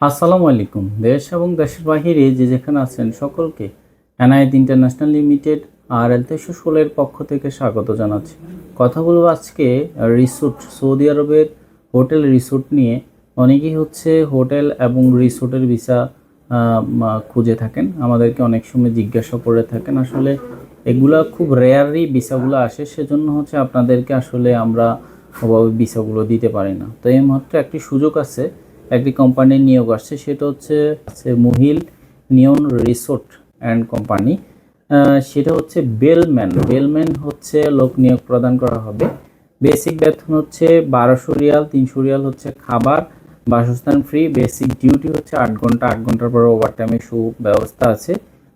আসসালামু আলাইকুম। দেশ এবং দেশের বাহিরে যে যেখানে আছেন সকলকে এনআইএড ইন্টারন্যাশনাল লিমিটেড আর এল তেইশশো ষোলোর পক্ষ থেকে স্বাগত জানাচ্ছি। কথা বলব আজকে রিসোর্ট, সৌদি আরবের হোটেল রিসোর্ট নিয়ে। অনেকেই হচ্ছে হোটেল এবং রিসোর্টের ভিসা খুঁজে থাকেন। আমাদেরকে অনেক সময় জিজ্ঞাসা করে থাকেন। আসলে এগুলা খুব রেয়ারই ভিসাগুলো আসে, সেজন্য হচ্ছে আপনাদেরকে আসলে আমরা ওভাবে ভিসাগুলো দিতে পারি না। তো এই মুহূর্তে একটি সুযোগ আছে একটি কোম্পানির নিয়োগ আসছে, সেটা হচ্ছে মুহিল নিয়ন রিসোর্ট অ্যান্ড কোম্পানি সেটা হচ্ছে বেলম্যান বেলম্যান হচ্ছে লোক নিয়োগ প্রদান করা হবে। বেসিক বেতন হচ্ছে বারোশো রিয়াল, তিনশো রিয়াল হচ্ছে খাবার, বাসস্থান ফ্রি বেসিক ডিউটি হচ্ছে আট ঘণ্টা, আট ঘণ্টার পর ওভারটাইমের সুব্যবস্থা আছে।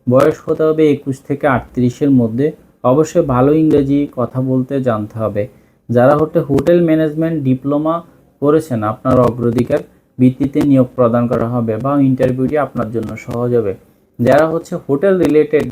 বয়স হতে হবে একুশ থেকে আটত্রিশের মধ্যে। অবশ্যই ভালো ইংরেজি কথা বলতে জানতে হবে। যারা হচ্ছে হোটেল ম্যানেজমেন্ট ডিপ্লোমা করেছেন, আপনার অগ্রাধিকার ভিত্তিতে নিয়োগ প্রদান করা হবে বা ইন্টারভিউটি আপনার জন্য সহজ হবে। যারা হচ্ছে হোটেল রিলেটেড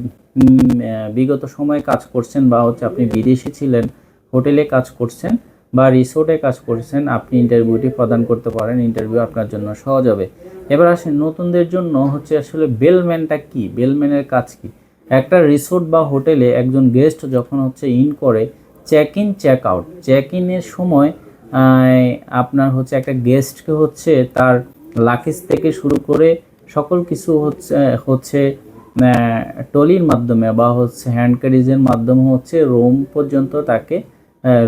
বিগত সময়ে কাজ করছেন বা হচ্ছে আপনি বিদেশে ছিলেন হোটেলে কাজ করছেন বা রিসোর্টে কাজ করছেন, আপনি ইন্টারভিউটি প্রদান করতে পারেন ইন্টারভিউ আপনার জন্য সহজ হবে। এবার আসেন নতুনদের জন্য হচ্ছে আসলে বেলম্যানটা কি? বেলম্যানের কাজ কি? একটা রিসোর্ট বা হোটেলে একজন গেস্ট যখন হচ্ছে ইন করে check in check out check ইনের সময় আপনার হচ্ছে একটা গেস্টকে হচ্ছে তার লাকেজ থেকে শুরু করে সকল কিছু হচ্ছে হচ্ছে টলির মাধ্যমে বা হচ্ছে হ্যান্ড ক্যারিজের মাধ্যমে হচ্ছে রোম পর্যন্ত তাকে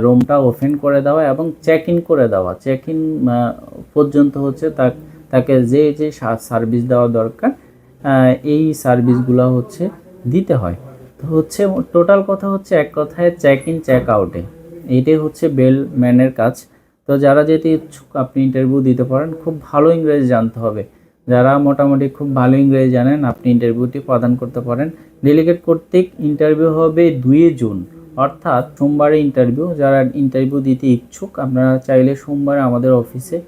রোমটা ওপেন করে দেওয়া এবং চেক ইন করে দেওয়া। চেক ইন পর্যন্ত হচ্ছে তাকে যে যে সার্ভিস দেওয়া দরকার এই সার্ভিসগুলো হচ্ছে দিতে হয়। তো হচ্ছে টোটাল কথা হচ্ছে এক কথায় চেক ইন চেক আউটে এইটাই হচ্ছে বেল ম্যানের কাজ। তো যারা যেতে ইচ্ছুক আপনি ইন্টারভিউ দিতে পারেন, খুব ভালো ইংরেজি জানতে হবে। যারা মোটামুটি খুব ভালো ইংরেজি জানেন, আপনি ইন্টারভিউটি প্রদান করতে পারেন। ডেলিগেট কর্তৃক ইন্টারভিউ হবে দুই জুন, অর্থাৎ সোমবারে ইন্টারভিউ যারা ইন্টারভিউ দিতে ইচ্ছুক, আপনারা চাইলে সোমবারে আমাদের অফিসে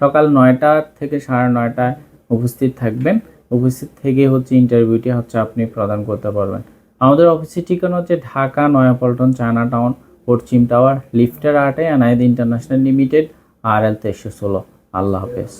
সকাল নয়টা থেকে সাড়ে নয়টায় উপস্থিত থাকবেন। উপস্থিত থেকে হচ্ছে ইন্টারভিউটি হচ্ছে আপনি প্রদান করতে পারবেন। আমাদের অফিসের ঠিকানা হচ্ছে ঢাকা, নয়াপল্টন, চায়না টাউন। পশ্চিম টাওয়ার লিফটার আটে এনআইদ ইন্টারন্যাশনাল লিমিটেড আর এল তেইশশো ষোলো। আল্লাহ হাফেজ।